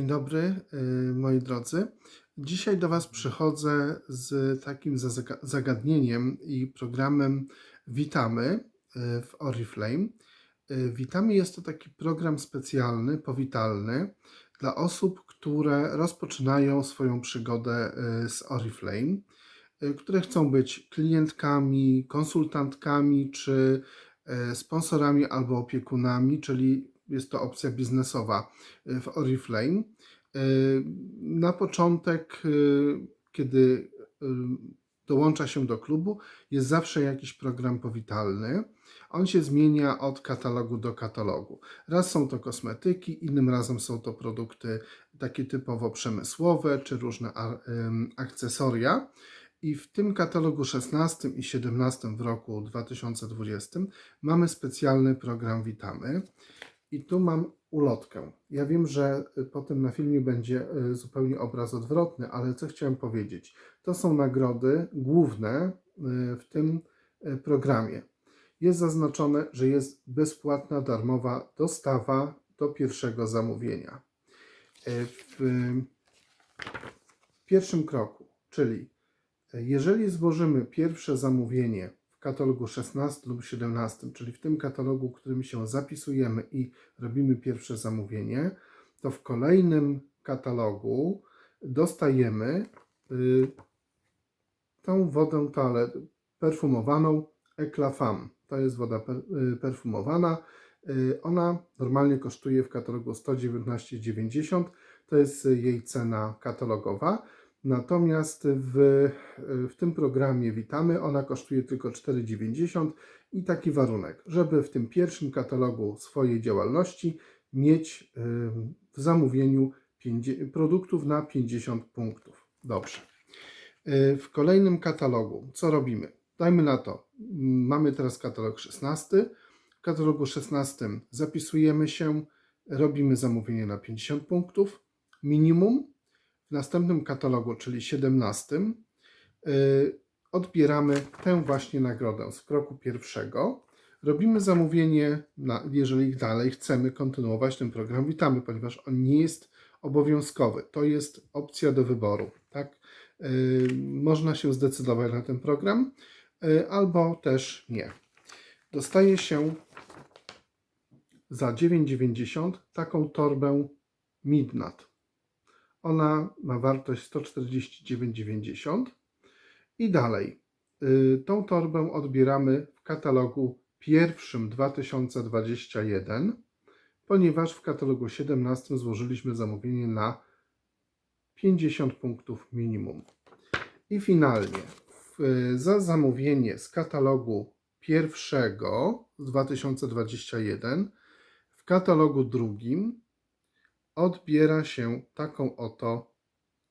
Dzień dobry, y, moi drodzy. Dzisiaj do Was przychodzę z takim zagadnieniem i programem Witamy y, w Oriflame. Y, Witamy jest to taki program specjalny, powitalny dla osób, które rozpoczynają swoją przygodę z Oriflame, które chcą być klientkami, konsultantkami czy sponsorami albo opiekunami, czyli jest to opcja biznesowa y, w Oriflame. Y, Na początek, y, kiedy dołącza się do klubu, jest zawsze jakiś program powitalny. On się zmienia od katalogu do katalogu. Raz są to kosmetyki, innym razem są to produkty takie typowo przemysłowe czy różne akcesoria. I w tym katalogu 16 i 17 w roku 2020 mamy specjalny program Witamy. I tu mam ulotkę. Ja wiem, że y, potem na filmie będzie y, zupełnie obraz odwrotny, ale co chciałem powiedzieć? To są nagrody główne y, w tym programie. Jest zaznaczone, że jest bezpłatna, darmowa dostawa do pierwszego zamówienia. W pierwszym kroku, czyli jeżeli złożymy pierwsze zamówienie katalogu 16 lub 17, czyli w tym katalogu, którym się zapisujemy i robimy pierwsze zamówienie, to w kolejnym katalogu dostajemy y, tą wodę toalet perfumowaną Eclafam. To jest woda per, y, perfumowana. Y, ona normalnie kosztuje w katalogu 119,90. To jest y, jej cena katalogowa. Natomiast w, w tym programie Witamy ona kosztuje tylko 4,90 i taki warunek, żeby w tym pierwszym katalogu swojej działalności mieć w zamówieniu 50 produktów na 50 punktów. Dobrze. Y, W kolejnym katalogu co robimy? Dajmy na to. Mamy teraz katalog 16. W katalogu 16 zapisujemy się, robimy zamówienie na 50 punktów minimum. W następnym katalogu, czyli 17, y, odbieramy tę właśnie nagrodę z kroku pierwszego. Robimy zamówienie, jeżeli dalej chcemy kontynuować ten program. Witamy, ponieważ on nie jest obowiązkowy. To jest opcja do wyboru. Tak? Y, Można się zdecydować na ten program, y, albo też nie. Dostaje się za 9,90 taką torbę Midnat. Ona ma wartość 149,90 i dalej. y, Tą torbę odbieramy w katalogu pierwszym 2021, ponieważ w katalogu 17 złożyliśmy zamówienie na 50 punktów minimum. I finalnie za zamówienie z katalogu pierwszego z 2021 w katalogu drugim odbiera się taką oto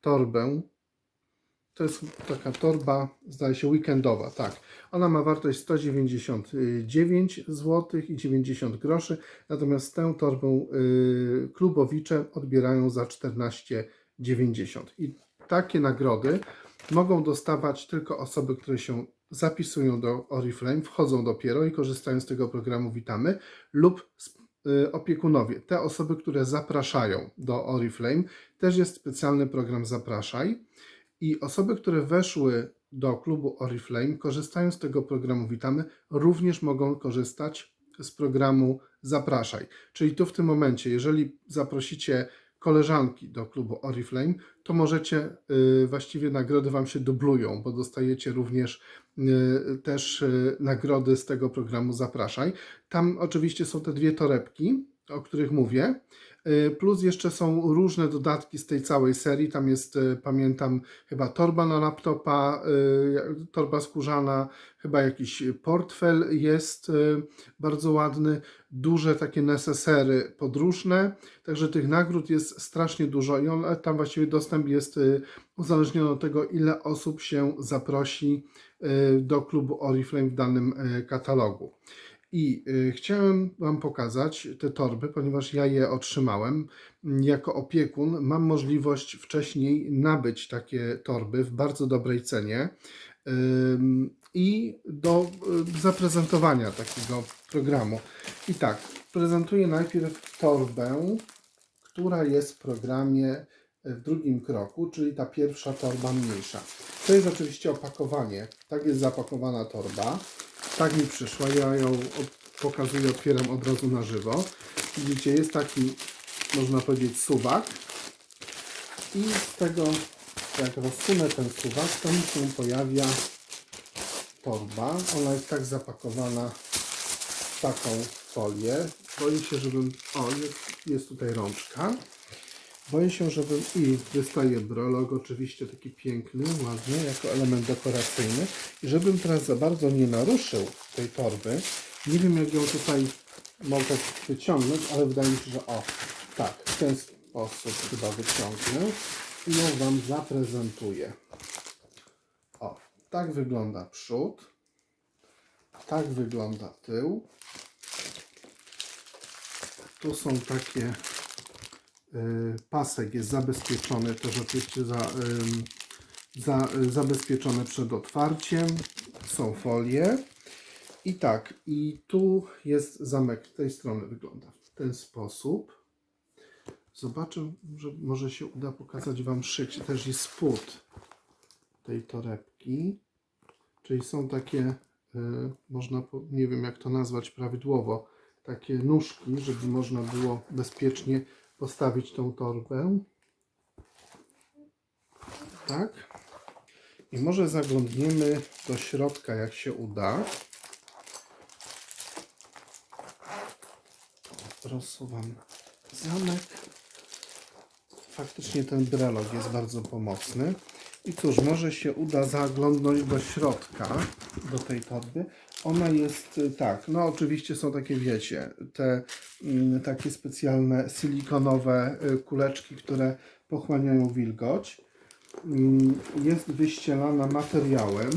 torbę. To jest taka torba, zdaje się, weekendowa, tak. Ona ma wartość 199 zł i 90 groszy, natomiast tę torbę y, klubowicze odbierają za 14,90. I takie nagrody mogą dostawać tylko osoby, które się zapisują do Oriflame, wchodzą dopiero i korzystają z tego programu Witamy lub opiekunowie, te osoby, które zapraszają do Oriflame, też jest specjalny program Zapraszaj. I osoby, które weszły do klubu Oriflame, korzystają z tego programu. Witamy, również mogą korzystać z programu Zapraszaj. Czyli tu w tym momencie, jeżeli zaprosicie koleżanki do klubu Oriflame, to możecie, y, właściwie nagrody Wam się dublują, bo dostajecie również y, też y, nagrody z tego programu Zapraszaj. Tam oczywiście są te dwie torebki, o których mówię, y, plus jeszcze są różne dodatki z tej całej serii. Tam jest, y, pamiętam, chyba torba na laptopa, y, torba skórzana, chyba jakiś portfel jest bardzo ładny, duże takie nesesery podróżne, także tych nagród jest strasznie dużo i on, tam właściwie dostęp jest uzależniony od tego, ile osób się zaprosi do klubu Oriflame w danym katalogu. I y, chciałem Wam pokazać te torby, ponieważ ja je otrzymałem. Jako opiekun mam możliwość wcześniej nabyć takie torby w bardzo dobrej cenie i do y, zaprezentowania takiego programu. I tak, prezentuję najpierw torbę, która jest w programie w drugim kroku, czyli ta pierwsza torba mniejsza. To jest oczywiście opakowanie. Tak jest zapakowana torba. Tak mi przyszła. Ja ją pokazuję, otwieram od razu na żywo. Widzicie, jest taki, można powiedzieć, suwak. I z tego, jak rozsunę ten suwak, to mi się pojawia torba. Ona jest tak zapakowana w taką folię. Boję się, żebym... O, jest, jest tutaj rączka. Boję się, żebym... I wystaje brolog, oczywiście taki piękny, ładny, jako element dekoracyjny. I żebym teraz za bardzo nie naruszył tej torby, nie wiem jak ją tutaj mogę wyciągnąć, ale wydaje mi się, że o, tak, w ten sposób chyba wyciągnę i ją Wam zaprezentuję. O, tak wygląda przód, tak wygląda tył. Tu są takie pasek jest zabezpieczony też oczywiście za, za, y, zabezpieczone przed otwarciem. Są folie. I tak, i tu jest zamek, tej strony wygląda w ten sposób. Zobaczę, że może się uda pokazać Wam szyć. Też jest spód tej torebki. Czyli są takie, y, można, nie wiem jak to nazwać prawidłowo, takie nóżki, żeby można było bezpiecznie postawić tą torbę. Tak. I może zaglądniemy do środka, jak się uda. Rozsuwam zamek. Faktycznie ten brelok jest bardzo pomocny. I cóż, może się uda zaglądnąć do środka, do tej torby. Ona jest y, tak, no oczywiście są takie, wiecie, te mm, takie specjalne silikonowe y, kuleczki, które pochłaniają wilgoć. Mm, Jest wyścielana materiałem.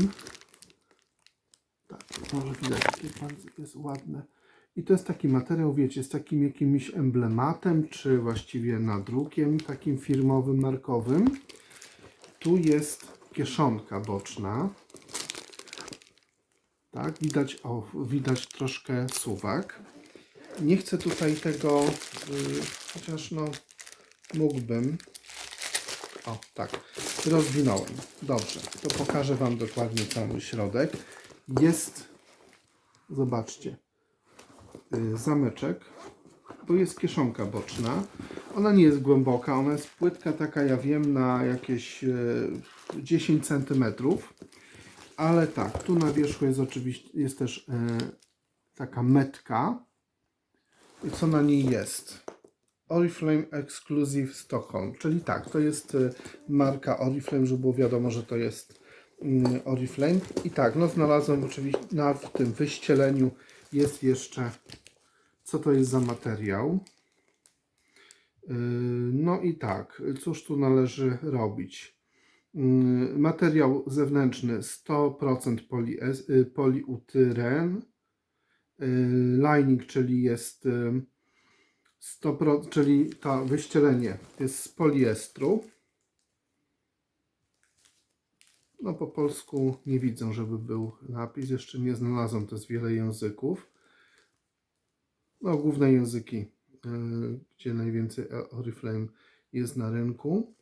Tak, może widać, jakie bardzo jest ładne. I to jest taki materiał, wiecie, z takim jakimś emblematem, czy właściwie nadrukiem, takim firmowym, markowym. Tu jest kieszonka boczna. Tak, widać, o, widać troszkę suwak. Nie chcę tutaj tego, y, chociaż no mógłbym. O, tak, rozwinąłem. Dobrze, to pokażę Wam dokładnie cały środek. Jest, zobaczcie, y, zameczek. Tu jest kieszonka boczna. Ona nie jest głęboka, ona jest płytka taka, ja wiem, na jakieś y, 10 cm. Ale tak, tu na wierzchu jest oczywiście, jest też y, taka metka. I co na niej jest? Oriflame Exclusive Stockholm, czyli tak, to jest y, marka Oriflame, żeby było wiadomo, że to jest mm, Oriflame. I tak, no znalazłem oczywiście na w tym wyścieleniu jest jeszcze, co to jest za materiał. Yy, No i tak, cóż tu należy robić? Yy, Materiał zewnętrzny 100% polies- y, poliutyren. Yy, Lining, czyli jest yy, 100%, czyli to wyścielenie jest z poliestru. No po polsku nie widzę, żeby był napis. Jeszcze nie znalazłem, to jest wiele języków. No główne języki, gdzie najwięcej Oriflame jest na rynku.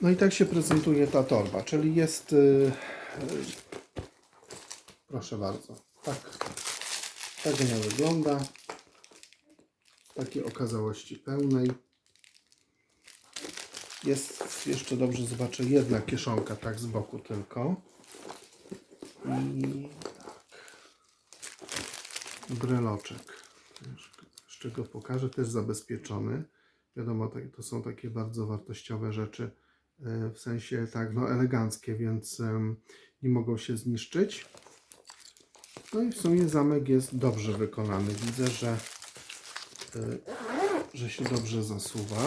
No i tak się prezentuje ta torba, czyli jest, yy, yy, proszę bardzo, tak, tak ona wygląda takiej okazałości pełnej. Jest jeszcze dobrze zobaczę jedna kieszonka tak z boku tylko. I tak. Breloczek. Z czego pokażę, też zabezpieczony. Wiadomo, tak- to są takie bardzo wartościowe rzeczy, w sensie tak, no eleganckie, więc nie mogą się zniszczyć. No i w sumie zamek jest dobrze wykonany. Widzę, że, e, że się dobrze zasuwa.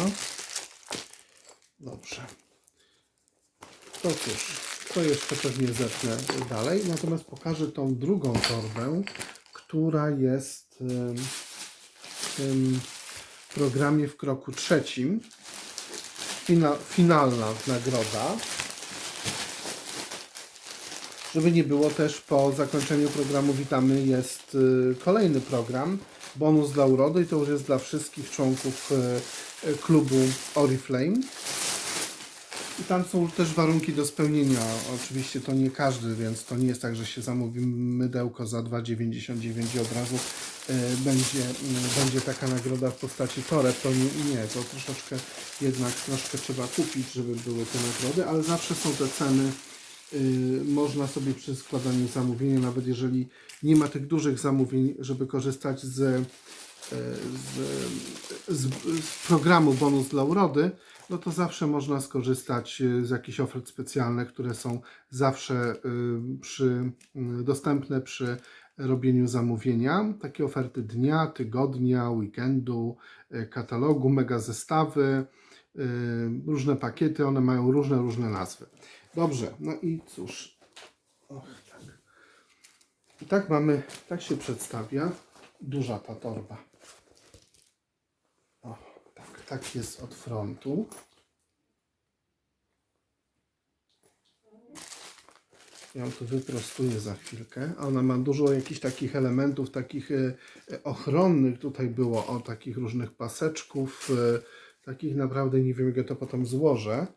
Dobrze. To cóż, to jeszcze pewnie zetnę dalej. Natomiast pokażę tą drugą torbę, która jest w tym programie w kroku trzecim. Fina, finalna nagroda. Żeby nie było też po zakończeniu programu Witamy jest y, kolejny program. bonus dla urody i to już jest dla wszystkich członków e, e, klubu Oriflame. I tam są też warunki do spełnienia. Oczywiście to nie każdy, więc to nie jest tak, że się zamówi mydełko za 2,99 i od razu będzie, m, będzie taka nagroda w postaci toreb. To nie, nie, to troszeczkę jednak troszkę trzeba kupić, żeby były te nagrody, ale zawsze są te ceny. y, można sobie przy składaniu zamówienia, nawet jeżeli nie ma tych dużych zamówień, żeby korzystać z, z, z, z programu bonus dla urody, no to zawsze można skorzystać y, z jakichś ofert specjalnych, które są zawsze y, przy, y, dostępne przy robieniu zamówienia. Takie oferty dnia, tygodnia, weekendu, y, katalogu, mega zestawy, y, różne pakiety, one mają różne, różne nazwy. Dobrze, no i cóż. Och, tak. I tak mamy, tak się przedstawia duża ta torba. O, tak, tak jest od frontu. Ja tu wyprostuję za chwilkę. Ona ma dużo jakichś takich elementów, takich e, e, ochronnych. Tutaj było o takich różnych paseczków. E, takich naprawdę nie wiem, jak ja to potem złożę.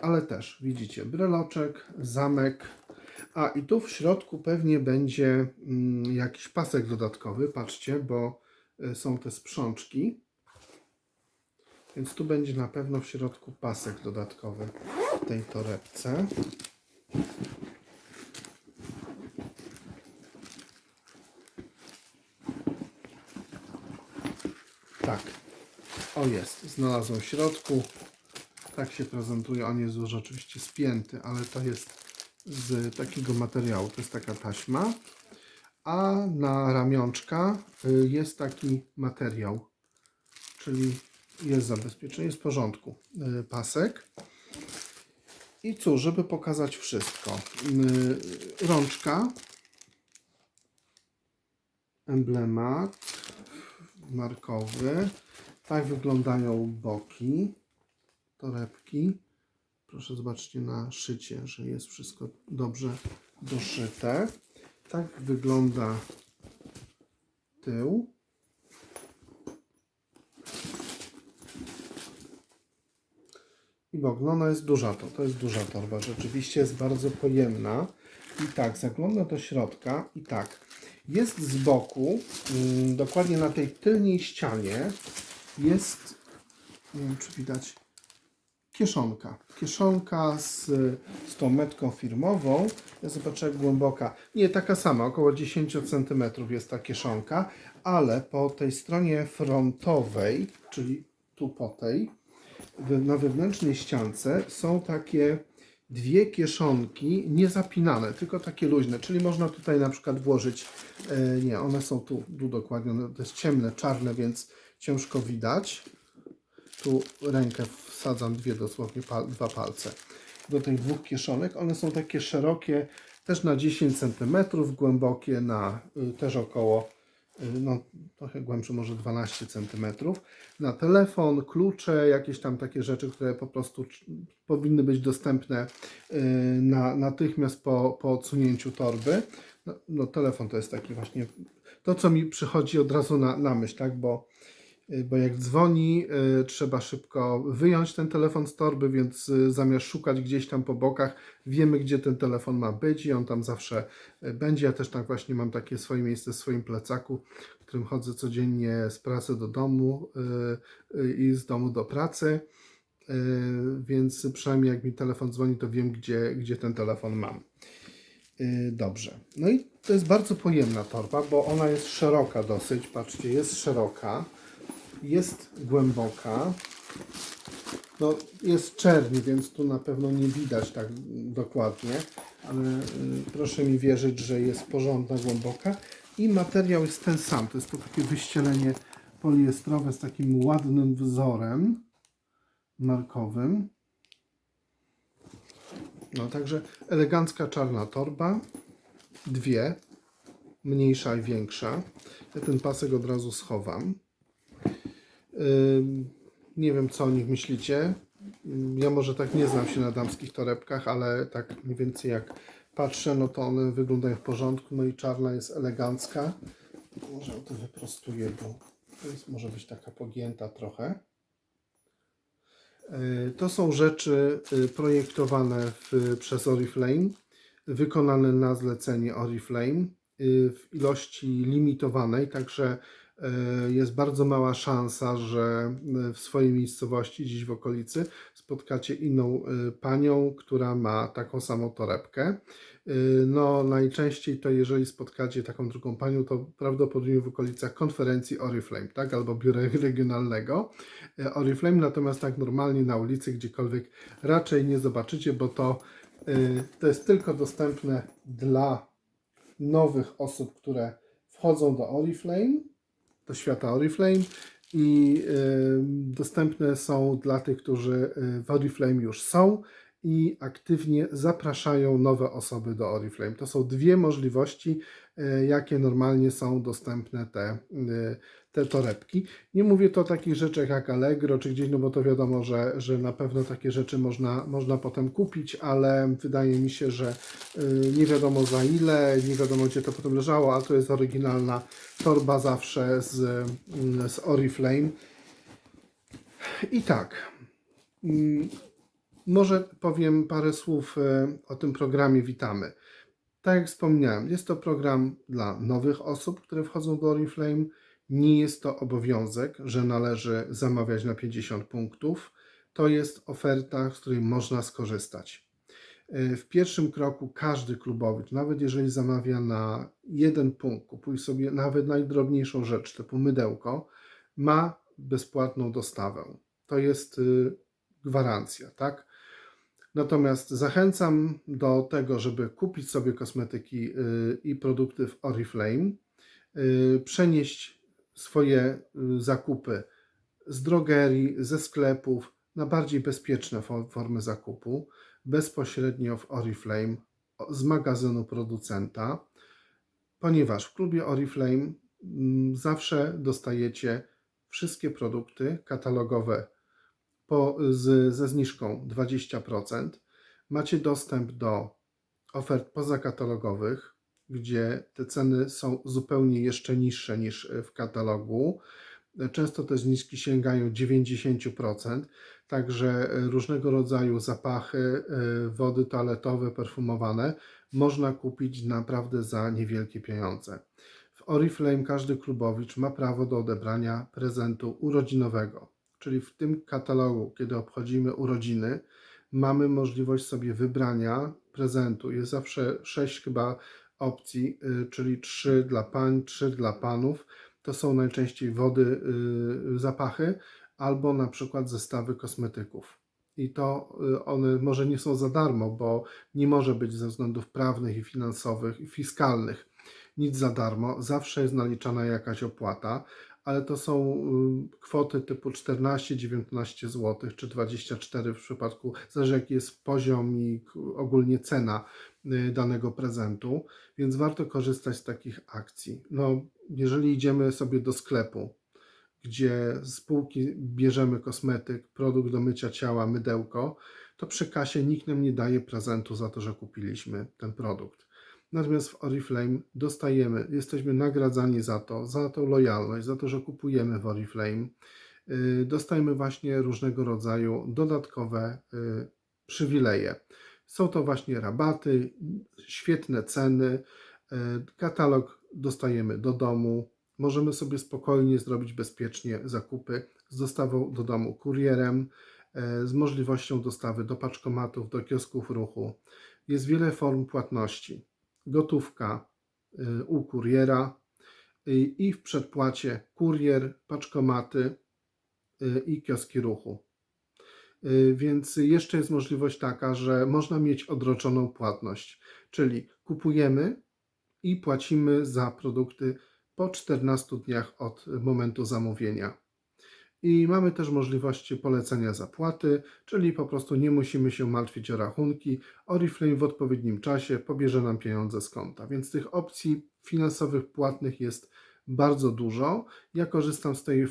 Ale też widzicie, breloczek, zamek. A i tu w środku pewnie będzie mm, jakiś pasek dodatkowy. Patrzcie, bo są te sprzączki. Więc tu będzie na pewno w środku pasek dodatkowy w tej torebce. Tak. O jest, znalazłem w środku. Tak się prezentuje. On jest już oczywiście spięty, ale to jest z takiego materiału. To jest taka taśma. A na ramionczka y, jest taki materiał, czyli jest zabezpieczenie, jest w porządku. y, Pasek. I cóż, żeby pokazać wszystko. y, Rączka. Emblemat markowy. Tak wyglądają boki torebki. Proszę zobaczcie na szycie, że jest wszystko dobrze doszyte. Tak wygląda tył. I bok, no ona jest duża to, to jest duża torba, rzeczywiście jest bardzo pojemna. I tak, zagląda do środka i tak, jest z boku, mm, dokładnie na tej tylnej ścianie jest, nie wiem czy widać, kieszonka. Kieszonka z, z tą metką firmową. Ja zobaczę jak głęboka. Nie, taka sama, około 10 cm jest ta kieszonka, ale po tej stronie frontowej, czyli tu po tej, na wewnętrznej ściance są takie dwie kieszonki niezapinane, tylko takie luźne, czyli można tutaj na przykład włożyć, e, nie, one są tu, tu dokładnie, one- to jest ciemne, czarne, więc ciężko widać. Tu rękę wsadzam dwie dosłownie, pal, dwa palce do tych dwóch kieszonek. One są takie szerokie, też na 10 cm, głębokie na y, też około, y, no trochę głębsze, może 12 cm. Na telefon, klucze, jakieś tam takie rzeczy, które po prostu powinny być dostępne y, na, natychmiast po, po odsunięciu torby. No, no telefon to jest taki właśnie to, co mi przychodzi od razu na, na myśl, tak, bo bo jak dzwoni, y, trzeba szybko wyjąć ten telefon z torby, więc y, zamiast szukać gdzieś tam po bokach, wiemy, gdzie ten telefon ma być i on tam zawsze będzie. Ja też tak właśnie mam takie swoje miejsce w swoim plecaku, w którym chodzę codziennie z pracy do domu i z domu do pracy. Więc przynajmniej jak mi telefon dzwoni, to wiem, gdzie, gdzie ten telefon mam. Dobrze. No i to jest bardzo pojemna torba, bo ona jest szeroka dosyć. Patrzcie, jest szeroka jest głęboka. No, jest czerni, więc tu na pewno nie widać tak dokładnie, ale y, proszę mi wierzyć, że jest porządna, głęboka. I materiał jest ten sam. To jest to takie wyścielenie poliestrowe z takim ładnym wzorem markowym. No, także elegancka czarna torba. Dwie, mniejsza i większa. Ja ten pasek od razu schowam. Nie wiem, co o nich myślicie. Ja może tak nie znam się na damskich torebkach, ale tak mniej więcej jak patrzę, no to one wyglądają w porządku. No i czarna jest elegancka. Może to wyprostuję, bo to jest, może być taka pogięta trochę. E, To są rzeczy e, projektowane w, przez Oriflame, wykonane na zlecenie Oriflame e, w ilości limitowanej, także jest bardzo mała szansa, że e, w swojej miejscowości, gdzieś w okolicy, spotkacie inną e, panią, która ma taką samą torebkę. No, najczęściej to jeżeli spotkacie taką drugą panią, to prawdopodobnie w okolicach konferencji Oriflame, tak? Albo biura regionalnego Oriflame, natomiast tak normalnie na ulicy, gdziekolwiek raczej nie zobaczycie, bo to, to jest tylko dostępne dla nowych osób, które wchodzą do Oriflame, do świata Oriflame i dostępne są dla tych, którzy y, w Oriflame już są i aktywnie zapraszają nowe osoby do Oriflame. To są dwie możliwości, e, jakie normalnie są dostępne te, e, te torebki. Nie mówię to o takich rzeczach jak Allegro czy gdzieś, no bo to wiadomo, że, że na pewno takie rzeczy można, można potem kupić, ale wydaje mi się, że e, nie wiadomo za ile, nie wiadomo gdzie to potem leżało, a to jest oryginalna torba zawsze z, mm, z Oriflame. I tak, mm, może powiem parę słów e, o tym programie Witamy. Tak jak wspomniałem, jest to program dla nowych osób, które wchodzą do Oriflame. Nie jest to obowiązek, że należy zamawiać na 50 punktów. To jest oferta, z której można skorzystać. E, W pierwszym kroku każdy klubowicz, nawet jeżeli zamawia na jeden punkt, kupuje sobie nawet najdrobniejszą rzecz typu mydełko, ma bezpłatną dostawę. To jest y, gwarancja, tak? Natomiast zachęcam do tego, żeby kupić sobie kosmetyki y, i produkty w Oriflame, y, przenieść swoje y, zakupy z drogerii, ze sklepów na bardziej bezpieczne fo- formy zakupu, bezpośrednio w Oriflame z magazynu producenta, ponieważ w klubie Oriflame mm, zawsze dostajecie wszystkie produkty katalogowe po, z, ze zniżką 20%. Macie dostęp do ofert pozakatalogowych, gdzie te ceny są zupełnie jeszcze niższe niż w katalogu. Często te zniżki sięgają 90%, także różnego rodzaju zapachy, e, wody toaletowe, perfumowane można kupić naprawdę za niewielkie pieniądze. W Oriflame każdy klubowicz ma prawo do odebrania prezentu urodzinowego czyli w tym katalogu, kiedy obchodzimy urodziny, mamy możliwość sobie wybrania prezentu. Jest zawsze sześć chyba opcji, y, czyli trzy dla pań, trzy dla panów. To są najczęściej wody, y, zapachy albo na przykład zestawy kosmetyków. I to y, one może nie są za darmo, bo nie może być ze względów prawnych i finansowych i fiskalnych nic za darmo. Zawsze jest naliczana jakaś opłata, ale to są y, kwoty typu 14-19 zł, czy 24 w przypadku, zależy jaki jest poziom i k- ogólnie cena y, danego prezentu, więc warto korzystać z takich akcji. No, jeżeli idziemy sobie do sklepu, gdzie z półki bierzemy kosmetyk, produkt do mycia ciała, mydełko, to przy kasie nikt nam nie daje prezentu za to, że kupiliśmy ten produkt. Natomiast w Oriflame dostajemy, jesteśmy nagradzani za to, za tą lojalność, za to, że kupujemy w Oriflame. Yy, Dostajemy właśnie różnego rodzaju dodatkowe yy, przywileje. Są to właśnie rabaty, świetne ceny, yy, katalog dostajemy do domu. Możemy sobie spokojnie zrobić bezpiecznie zakupy z dostawą do domu kurierem, z możliwością dostawy do paczkomatów, do kiosków ruchu. Jest wiele form płatności gotówka y, u kuriera y, i w przedpłacie kurier, paczkomaty y, i kioski ruchu. Więc jeszcze jest możliwość taka, że można mieć odroczoną płatność, czyli kupujemy i płacimy za produkty po 14 dniach od momentu zamówienia. I mamy też możliwości polecenia zapłaty, czyli po prostu nie musimy się martwić o rachunki. Oriflame w odpowiednim czasie pobierze nam pieniądze z konta. Więc tych opcji finansowych płatnych jest bardzo dużo. Ja korzystam z tej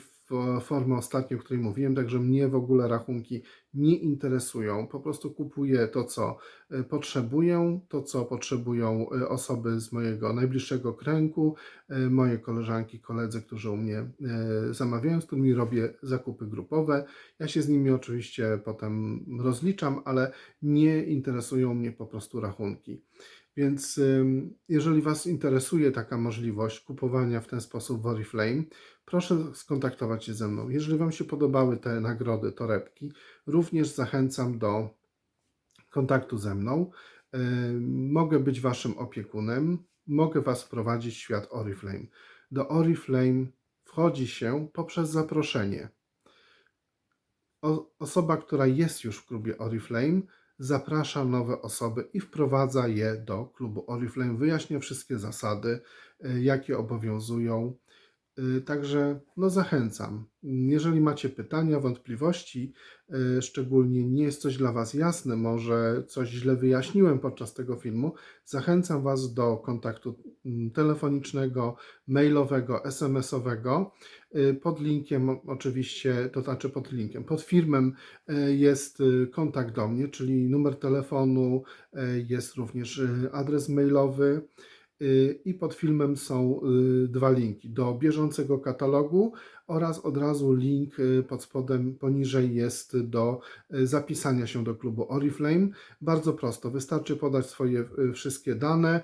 formę ostatnią, o której mówiłem, także mnie w ogóle rachunki nie interesują. Po prostu kupuję to, co e, potrzebuję, to, co potrzebują e, osoby z mojego najbliższego kręgu, e, moje koleżanki, koledzy, którzy u mnie zamawiają, z którymi robię zakupy grupowe. Ja się z nimi oczywiście potem rozliczam, ale nie interesują mnie po prostu rachunki. Więc jeżeli Was interesuje taka możliwość kupowania w ten sposób w Oriflame, proszę skontaktować się ze mną. Jeżeli Wam się podobały te nagrody, torebki, również zachęcam do kontaktu ze mną. Mogę być Waszym opiekunem, mogę Was wprowadzić w świat Oriflame. Do Oriflame wchodzi się poprzez zaproszenie. O, osoba, która jest już w klubie Oriflame, zaprasza nowe osoby i wprowadza je do klubu Oriflame, wyjaśnia wszystkie zasady, y, jakie obowiązują. Y, Także no zachęcam. Jeżeli macie pytania, wątpliwości, y, szczególnie nie jest coś dla Was jasne, może coś źle wyjaśniłem podczas tego filmu, zachęcam Was do kontaktu mm, telefonicznego, mailowego, SMS-owego. Y, Pod linkiem oczywiście, to znaczy pod linkiem, pod filmem y, jest kontakt do mnie, czyli numer telefonu, jest również adres mailowy. Y, I pod filmem są y, dwa linki do bieżącego katalogu oraz od razu link y, pod spodem poniżej jest do zapisania się do klubu Oriflame. Bardzo prosto, wystarczy podać swoje wszystkie dane,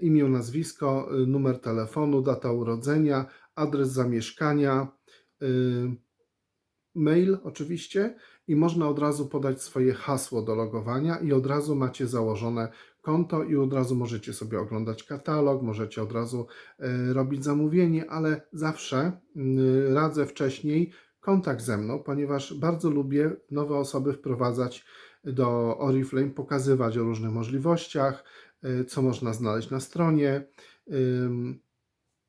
imię, nazwisko, numer telefonu, data urodzenia, adres zamieszkania, mail oczywiście i można od razu podać swoje hasło do logowania i od razu macie założone konto i od razu możecie sobie oglądać katalog, możecie od razu e, robić zamówienie, ale zawsze radzę wcześniej kontakt ze mną, ponieważ bardzo lubię nowe osoby wprowadzać do Oriflame, pokazywać o różnych możliwościach, e, co można znaleźć na stronie.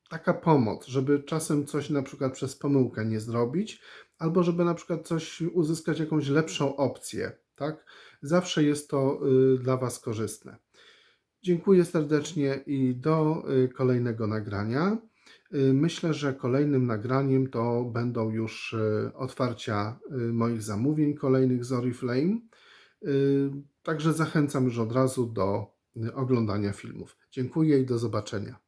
Taka pomoc, żeby czasem coś na przykład przez pomyłkę nie zrobić, albo żeby na przykład coś uzyskać jakąś lepszą opcję, tak? Zawsze jest to y, dla Was korzystne. Dziękuję serdecznie i do y, kolejnego nagrania. Y, Myślę, że kolejnym nagraniem to będą już y, otwarcia moich zamówień kolejnych z Oriflame. Także zachęcam już od razu do oglądania filmów. Dziękuję i do zobaczenia.